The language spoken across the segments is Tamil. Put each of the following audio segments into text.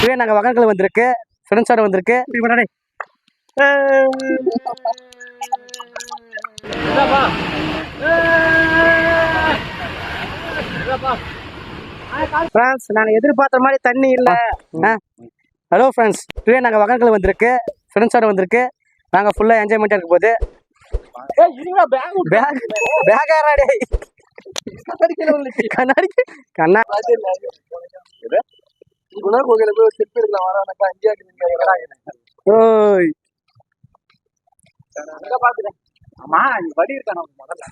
இதுவே நாங்கள் வகங்கள் வந்திருக்கு. ஃப்ரெண்ட்ஸோட வந்திருக்கு. ஃப்ரெண்ட்ஸ் நாங்கள் எதிர்பார்த்த மாதிரி தண்ணி இல்லை. ஹலோ ஃப்ரெண்ட்ஸ் இதுவே நாங்கள் வகங்கள் வந்திருக்கு. ஃப்ரெண்ட்ஸோட வந்திருக்கு. நாங்கள் ஃபுல்லாக என்ஜாய்மெண்ட்டாக இருக்க போது. பேக் பேக் ஆறாடே கண்ணாடி கண்ணா குணகோகையில போய் செப்பு எடுக்கலாம் வரானக்கா இந்தியா ஓய் ஆமா இங்க வழி இருக்கா நமக்கு முதல்ல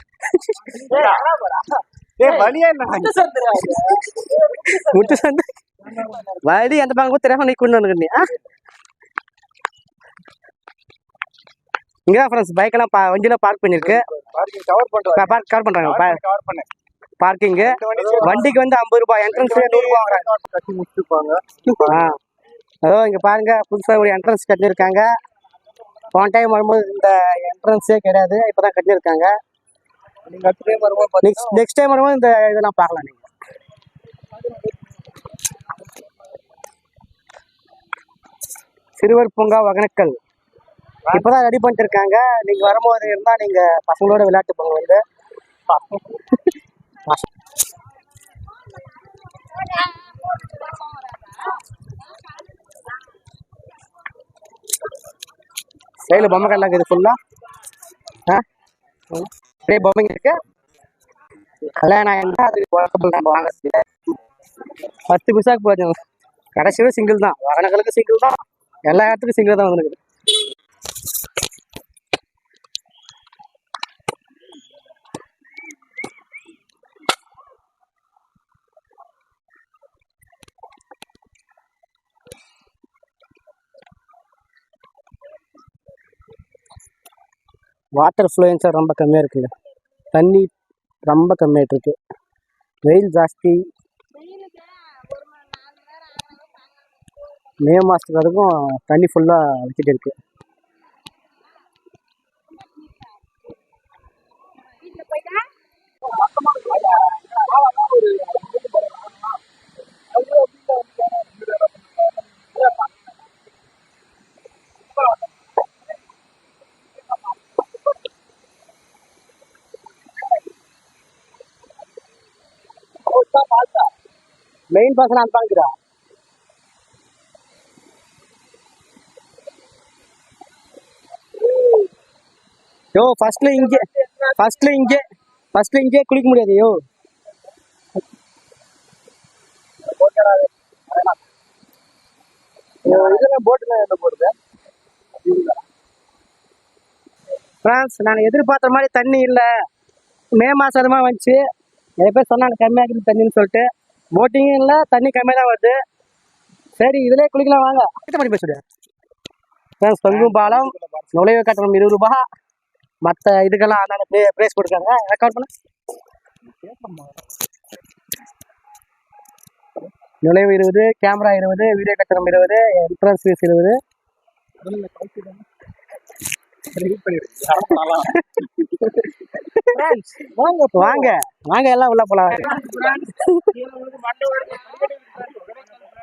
ஏ வழியே இல்ல முட்டு சந்து வழி அந்த பக்கம் தெரியாம இங்கே ஃப்ரெண்ட்ஸ் பைக்கெல்லாம் பார்க் பண்ணியிருக்கு. பார்க்கிங் கவர் பண்றோம் பார்க் கவர் பண்ணுறாங்க கவர் பண்ணு. பார்க்கிங்கு வண்டிக்கு வந்து ஐம்பது ரூபாய் என்ட்ரன்ஸ் வாங்குறாங்க கட்டி முடிச்சுப்பாங்க ஆ. அதோ இங்கே பாருங்க புதுசாக ஒரு என்ட்ரன்ஸ் கட்டியிருக்காங்க. போன டைம் வரும்போது இந்த என்ட்ரன்ஸே கிடையாது இப்போ தான் கட்டியிருக்காங்க. நீங்க நெக்ஸ்ட் நெக்ஸ்ட் டைம் வரும்போது இந்த இதெல்லாம் பார்க்கலாம் நீங்கள் சிறுவர் பூங்கா ஒகேனக்கல் இப்போதான் ரெடி பண்ணிட்டு இருக்காங்க. நீங்க வரும்போது இருந்தா நீங்க பசங்களோட விளையாட்டு போங்க வந்து கையில் பொம்மை கல்லாம் இருக்குது ஃபுல்லா ஆ. நிறைய பொம்மைங்க இருக்கு. கல்யாணம் ஆயிருந்தா அதுக்கு குழப்பம் நம்ம வாங்குறது பத்து பைசாக்கு போச்சு கடைசியில் சிங்கிள் தான். வாகனங்களுக்கு சிங்கிள் தான். எல்லா இடத்துக்கும் சிங்கிள் தான் வந்துருக்குது. வாட்டர் ஃப்ளூயன்ஸாக ரொம்ப கம்மியாக இருக்குல்ல தண்ணி ரொம்ப கம்மியாகிட்டு இருக்கு. வெயில் ஜாஸ்தி. மே மாதத்துக்கு வரைக்கும் தண்ணி ஃபுல்லாக வச்சுட்டு இருக்கு. மெயின் பர்சன் அந்த பாக்குறா யோ ஃபர்ஸ்ட்ல இங்கே ஃபர்ஸ்ட்ல இங்கே ஃபர்ஸ்ட்ல இங்கே குளிக்க முடியாது யோ. ஃப்ரான்ஸ் நான் எதிர்பார்த்த மாதிரி தண்ணி இல்லை. மே மாதம் வந்துச்சு. நிறைய பேர் சொன்னாங்க கம்மியாக இருக்குது தண்ணின்னு சொல்லிட்டு. போட்டிங்கும் இல்லை தண்ணி கம்மியாக தான் வருது. சரி இதிலே குளிக்கலாம் வாங்க. பண்ணி பேசுடு ஃப்ரான்ஸ் பங்கும் பாலம் நுழைவு கட்டணம் இருபது ரூபாய் மற்ற இதுக்கெல்லாம் அந்தாண்ட ப்ளே ப்ரைஸ் கொடுக்காங்க ரெக்கார்ட் பண்ண. நுழைவு இருபது கேமரா இருபது வீடியோ கட்டணம் இருபது என்ட்ரன்ஸ் ஃபீஸ் இருபது. வாங்க வாங்க எல்லாம் உள்ள போலாம்.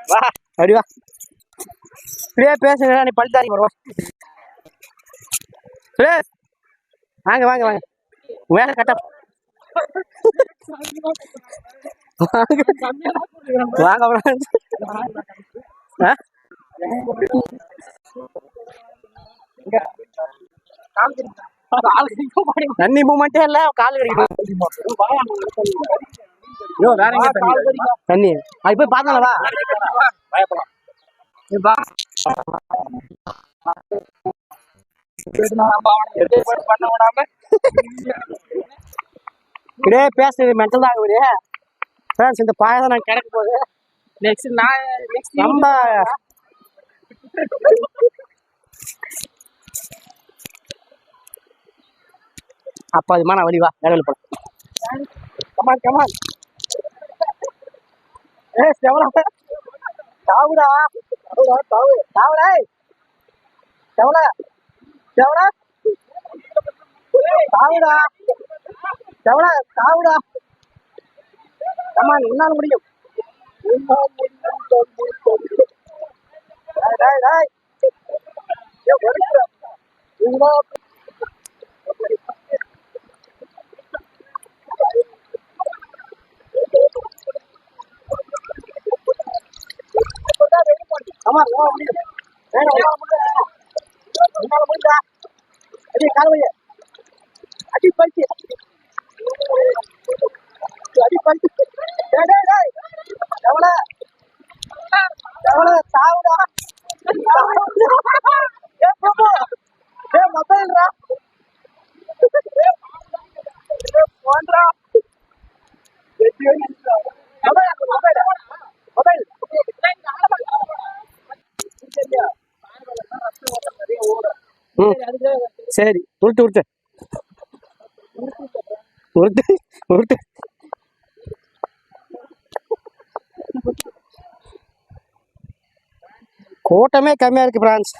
வா அப்படி வா. இப்படியே பேசுங்க நீ பழுத்தாரி வருவோம் சுரேஷ் வாங்க வாங்க வாங்க. வேலை கட்ட வாங்க வாங்க ஆ? தண்ணி மூமெண்ட்டே இல்ல கால் கடிக்கும் வேற எங்க தண்ணி? தண்ணி. அது போய் பார்த்தா பயப்படலாம் இப்படியே பேசுறது மென்டல் தான் ஆகுது ஃப்ரெண்ட்ஸ் இந்த பாயசம் நான் கிடக்க போகுது நெக்ஸ்ட் நான் நெக்ஸ்ட் ரொம்ப அப்பா அதுமா நான் வழிவா வேலையில் போலாம். கமான் கமான் ஏ செவலா. தாவுடா தாவுடா தாவு தாவுடா செவலா. செவலா. தாவுடா செவலா தாவுடா கமான் உன்னால முடியும். டேய், டேய், டேய். ஏய், ஒதுக்குற. இவங்க ஆமா ஆமா, முடியும் வேணாம், உன்னால முடியல. உன்னால முடியல. அடி, கால் வைய. அடி பறிச்சு. அடி பறிச்சு. டேய், டேய், டேய். எவள? எவள? சாவுடா. ஏய், பிரபு. ஏய், மொபைல்ரா. ஏய், போன்டா. Mobile, mobile. மொபைல். ம் சரி உருட்டு உருட்டு. உருட்டு உருட்டு. கூட்டமே கம்மியா இருக்கு பிரான்ஸ்.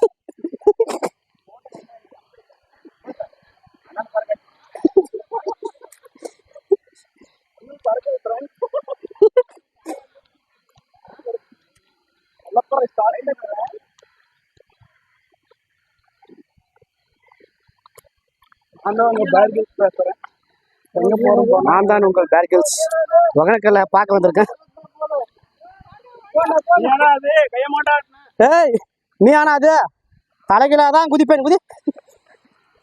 நான் உங்க பேர்கில் பேசுறேன் எங்க போறோம் நான் தான் உங்கள் பேர்கில்ஸ் ஒகனக்கல்ல பார்க்க வந்திருக்கேன். ஏய் நீ ஆனா அது தலைகிலா தான் குதிப்பேன் குதி.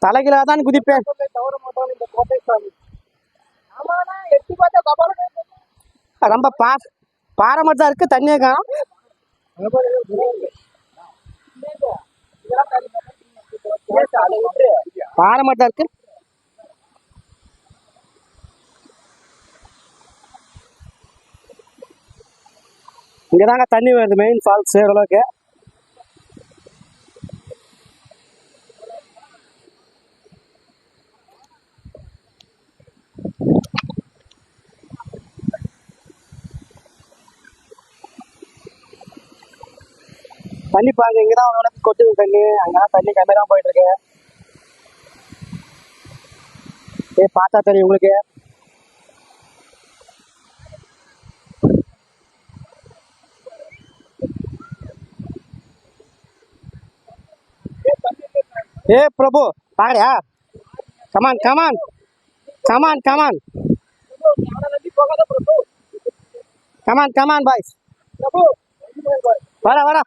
தலைகிலா தான் குதிப்பேன். ரொம்ப பா பாறை மட்டும் தான் இருக்கு. தண்ணியே காணும். பாறை மட்டும் தான் இருக்கு. இங்கதாங்க தண்ணி வருது மெயின் ஃபால்ஸ் ஓரளவுக்கு தண்ணி பாருங்க இங்கதான் ஓரளவுக்கு கொட்டுது தண்ணி. அங்கதான் தண்ணி கம்மியாக தான் போயிட்டு இருக்கு. பார்த்தா தெரியும் உங்களுக்கு. ஏ Prabhu பாக்கறியா come on come on come on come on come on come on boys வர வர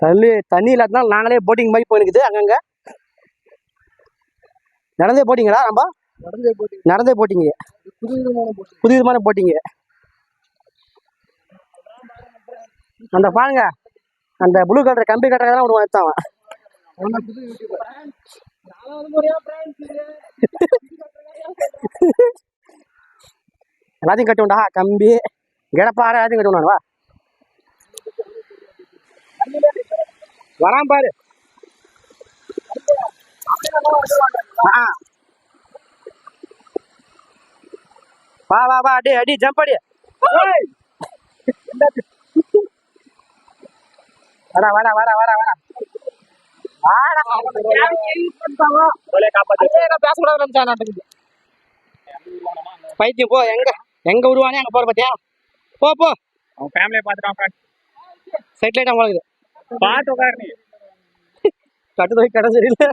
தண்ணி தண்ணி இல்லாதனால நாங்களே போட்டிங் மாதிரி போயிருக்குது அங்கங்க. நடந்தே போட்டிங்களா நம்ம நடந்தே போட்டி நடந்தே போட்டிங்க புது விதமான புது விதமான போட்டிங்க அந்த பாருங்க அந்த ப்ளூ கலர் கம்பி கட்டுறதெல்லாம் ஒரு பிரான்ஸ் எல்லாத்தையும் கட்டுவோம்டா கம்பி கிடப்பாறை எல்லாத்தையும் கட்டுவோம் வா வரான் பாரு. வா வா வா அடி அடி ஜம்ப் அடி. வாடா வாடா வாடா வாடா வாடா. பைத்தியம் போ எங்க எங்க விடுவானே அங்க போற பாத்தியா? போ போ. அவன் ஃபேமிலியை பார்த்துட்டான் சைட் லைட் உங்களுக்கு பார்த்து உட்காரு நீ கட்டு தூக்கி கடை சரியில்லை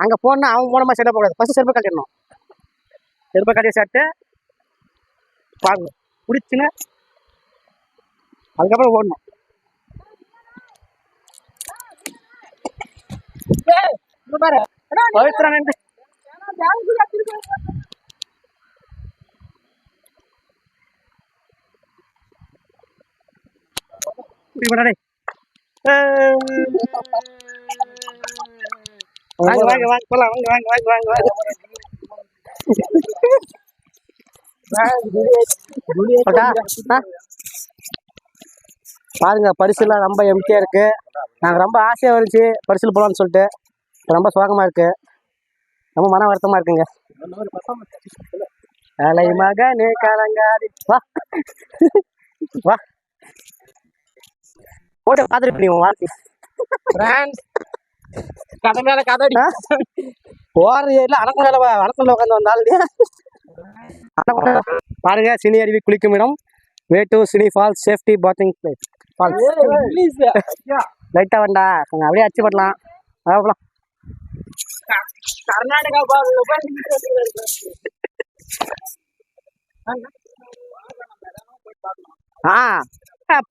அங்கே போனா அவன் மூலமா செல்ல போகாது ஃபர்ஸ்ட் செருப்பை கட்டிடணும் செருப்பை கட்டி சட்டு பாருங்க பிடிச்சுன்னு அதுக்கப்புறம் ஓடணும் பவித்ரா நன்றி இப்படி பண்ணா டேய். ஏய். வாங்க வாங்க வாங்க போலாம் வாங்க வாங்க வாங்க வாங்க வாங்க. பாருங்க பரிசுலாம் ரொம்ப எம்டியா இருக்கு. நாங்க ரொம்ப ஆசையா இருந்துச்சு பரிசுல போலாம்னு சொல்லிட்டு. ரொம்ப சோகமா இருக்கு. ரொம்ப மன வருத்தமா இருக்குங்க. அலை மகனே கலங்காரி வா. வா. போட்டு பார்த்துருப்பீங்க உன் வாழ்க்கை. பிரான்ஸ் கதை மேல கதை. போற ஏரியில் அணக்குள்ள அணக்குள்ள உட்காந்து வந்தாலும் பாருங்க சினி அருவி குளிக்கும் இடம். Way to Sini falls safety bathing place falls லைட்டாக வேண்டா. கொஞ்சம் அப்படியே அச்சு பண்ணலாம் அதான் கர்நாடகா. ஆ.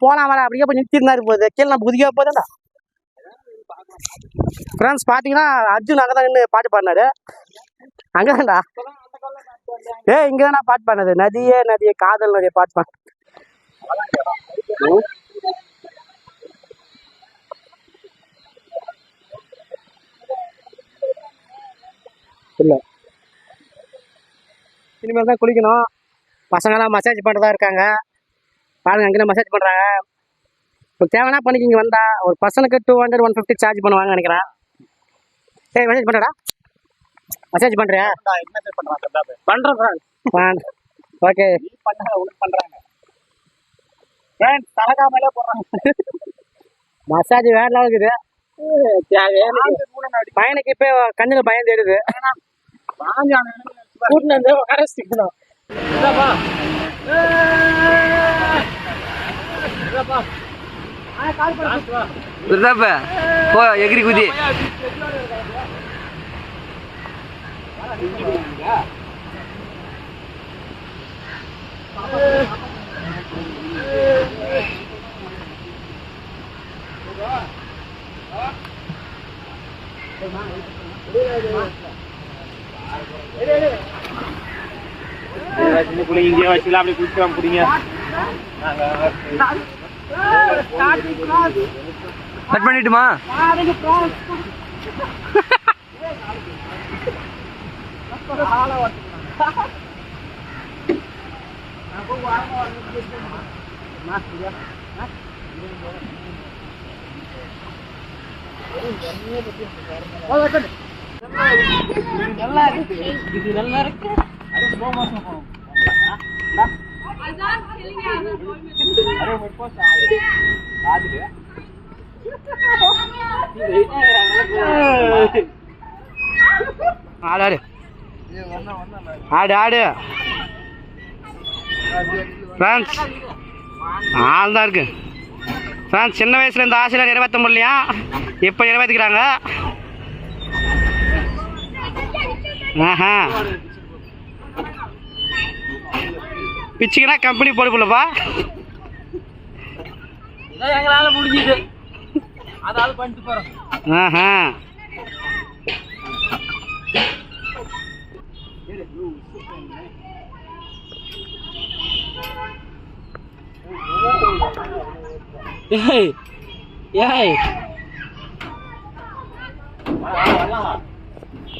போலாம் வர அப்படியே போய் நிறுத்திருந்தாரு போகுது கீழே நான் குதிக்க போதேன்டா ஃப்ரெண்ட்ஸ் பார்த்தீங்கன்னா அர்ஜுன் அங்கே தான் நின்று பாட்டு பாடினாரு. அங்கே தான்டா ஏ இங்கே தான் பாட்டு பாடினது. நதியே நதியே காதல் நதியை பாட்டு பாடு. இல்லை. இனிமேல் தான் குளிக்கணும். பசங்களாம் மசாஜ் பண்ணுறதா இருக்காங்க. பாருங்க அங்கே மசாஜ் பண்ணுறாங்க இப்போ தேவைன்னா பண்ணிக்க இங்கே வந்தா. ஒரு பர்சனுக்கு two hundred one fifty charge பண்ணுவாங்கன்னு நினைக்கிறேன். ஏய் மசாஜ் பண்ணுறடா மசாஜ் பண்ணுறியா சார்? பண்ணுறேன் ஃப்ரெண்ட் ஓகே நீ பண்ண உனக்கு பண்றாங்க. பிரான்ஸ் தலகா மேல போடுறாங்க. மசாஜ் வேற லெவல் இருக்குது. பையனுக்கு இப்போ கண்ணில் பயம் தெரியுது கூட்டினு வந்து பிரதாப்ப போ எகிரி குதி. இங்கே வச்சுலாம் அப்படி குடிக்கலாம் பிடிங்க கட் பண்ணிட்டுமா ஆடு ஆடு. ஆடு ஆடு. ஃப்ரான்ஸ் ஆள் தான் இருக்கு. ஃப்ரான்ஸ் சின்ன வயசுல இந்த ஆசையில் நிறைவேற்ற முடியலையா இப்போ நிறைவேற்றிக்கிறாங்க ஆஹா. பிச்சுக்கினா கம்பெனி போடு போலப்பா இதான் எங்களால முடிஞ்சுது. அதாவது பண்ணிட்டு போறோம். ஆஹா. ஏய் ஏய்.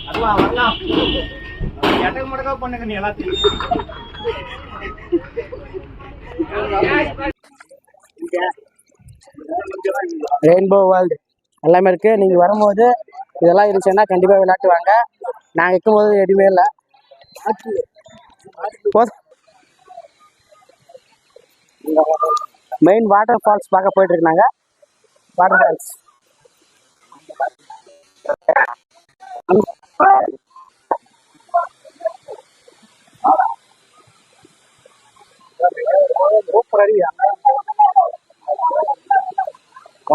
வரலாம் வரலாம். எட்டக்கு மடக்கா பண்ணுங்க நீ எல்லாத்தையும். ரெயின்போ வேர்ல்டு எல்லாமே இருக்கு. நீங்கள் வரும்போது இதெல்லாம் இருந்துச்சுன்னா கண்டிப்பாக விளையாட்டு வாங்க நாங்க இருக்கும்போது எதுவுமே இல்லை. போதும் மெயின் வாட்டர் ஃபால்ஸ் பார்க்க போயிட்டு இருக்காங்க வாட்டர் ஃபால்ஸ்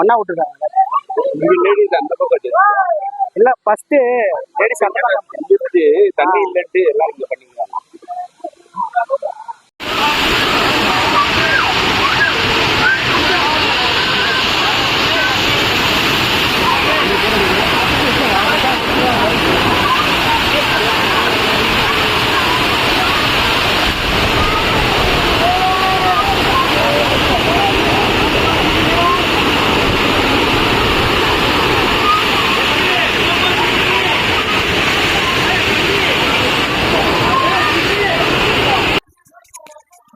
ஒன்னா விட்டுருக்காங்க. அந்த பக்கம் இல்ல ஃபர்ஸ்ட் லேடிஸ் அந்த பக்கம். தண்ணி இல்லட்டு எல்லாரும் பண்ணிக்கிறாங்க.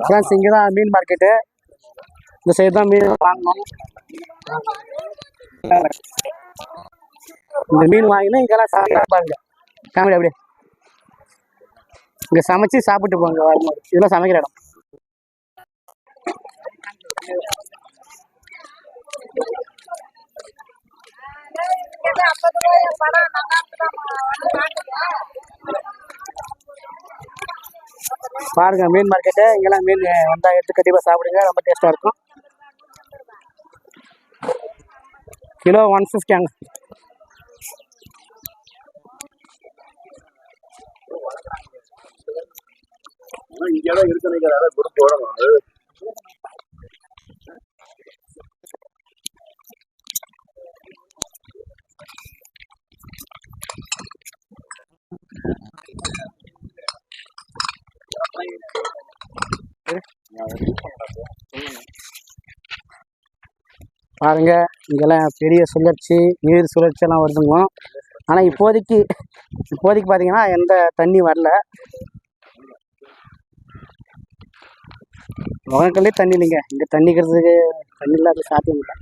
ஃப்ரெண்ட்ஸ் இங்கே தான் மீன் மார்க்கெட்டு இந்த சைடு தான் மீன் வாங்கணும். இந்த மீன் வாங்கினா இங்கெல்லாம் சாப்பிட்டு பாருங்க ஃபேமிலி அப்படியே. இங்கே சமைச்சு சாப்பிட்டு போங்க வரும்போது இதெல்லாம் சமைக்கிற இடம். ஐம்பது படம் நல்லா இருக்குதாம்மா? வந்து பாருங்கள் பாருங்க மீன் மார்க்கெட்டு இங்கெல்லாம் மீன் வந்தால் எடுத்து கண்டிப்பாக சாப்பிடுங்க ரொம்ப டேஸ்ட்டாக இருக்கும். கிலோ ஒன் ஃபிஃப்டி அங்கே. இங்கெல்லாம் இருக்கிற குரூப் போடணும் பாருங்க இங்கெல்லாம் பெரிய சுழற்சி நீர் சுழற்சி எல்லாம் வருதுங்க. ஆனால் இப்போதைக்கு இப்போதைக்கு பார்த்தீங்கன்னா எந்த தண்ணி வரல. முகக்கல்லே தண்ணி இல்லைங்க. இங்கே தண்ணிக்கிறதுக்கு தண்ணி இல்லாத சாத்தியம் இல்லை.